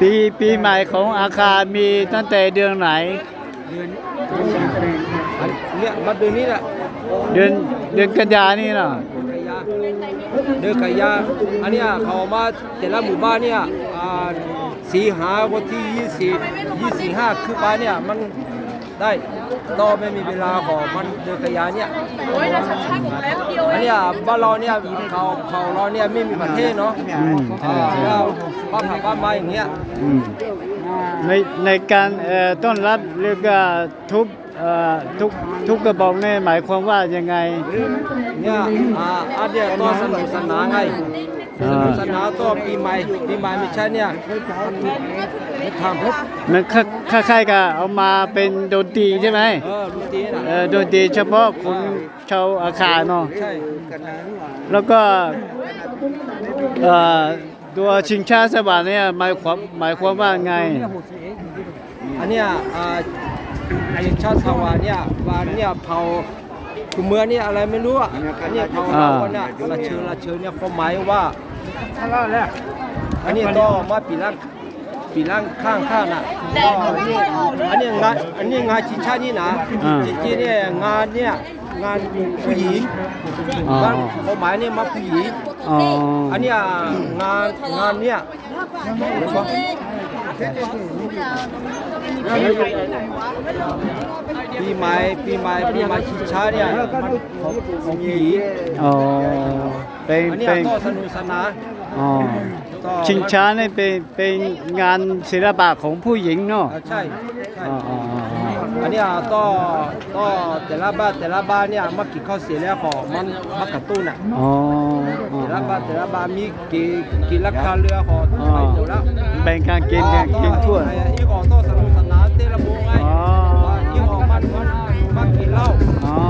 ปีปีใหม่ของอาคารมีตั้งแต่เดือนไหนอันเนี่ยมาเดือนนี้แหละเดือนเดือนกันยานี่เนาะกันยาเดือนกันยาอันเนี้ยเขามาแต่ละหมู่บ้านเนี่ยอ่าสีหาวันที่ยี่สิบยี่สิบห้าคือไปเนี่ยมัน ได้ต่อไม่มีเวลาของมันเดือนกันยาเนี่ยโอ้ยเราชักชักอีกแล้วเดียวเออันงเนี้ยบ้านเราเนี่ยเขาเขาเราเนี่ยไม่มีประเทศเนาะอืมใช่อ่าใช่แล้วบ้านผักบ้านไม้อย่างเงี้ย อืม ในในการเอ่อต้อนรับเรียกว่าทุบเอ่อทุกทุกกระบอกนี่หมายความว่ายังไงเนี่ยอ่าอันเนี้ยก็สนุกสนานไงสอ่านุกสนานก็ปีใหม่ปีใหม่ไม่ใช่เนี่ยไม่ทำมันคล้ายๆกับเอามาเป็นดนตรีใช่ไหมเออดนตรีน่ะเอ่อดนตรีเฉพาะคนชาวอาคารเนาะใช่แล้วก็เอ่อ ตัวชิงช้าสวรรค์เนี่ยหมายความหมายความว่าไง อันเนี้ยอ่าไอ้ชาติสวาเนี่ยว่าเนี่ยเผาคุเมืองเนี่ยอะไรไม่รู้อะอันเนี้ยเผาเราเนี่ยละเชิญละเชิญเนี่ยความหมายว่าอันนี้ก็มาปีละ ปีละข้างข้างน่ะก็อันนี้อันนี้งานอันนี้งานชิงชาตินี่นะอ่าจริงๆเนี่ยงานเนี่ยงานผู้หญิงอ๋องานความหมายเนี่ยมาผู้หญิงอ๋ออันเนี้ยงานงานเนี่ยเดี๋ยวก่อนปีใหม่ปีใหม่ปีใหม่ชิงช้าเนี่ยมันของของผู้หญิงอ๋อเป็นอันเนี้ยเป็นก็สนุกสนาน อ๋อ็ชิงช้าเนี่ยเป็นเป็นงานศิลปะของผู้หญิงเนาะใช่ใช่อ๋ออ๋ออ๋ออันเนี้ยก็ก็แต่ละบ้านแต่ละบ้านเนี่ยมักกินข้าวเสียแล้วองมันมักกระตุ้นอะแต่ละบ้านแต่ละบ้านมีกี่กี่ราคาเรือของไปหมดแล้วแบ่งการกินกินทั่วไอีกออกโต้สนุกสนานเต้นระบงไงอ๋ออีกออกบ้านบ้านบ้กินเหล้า อ๋อ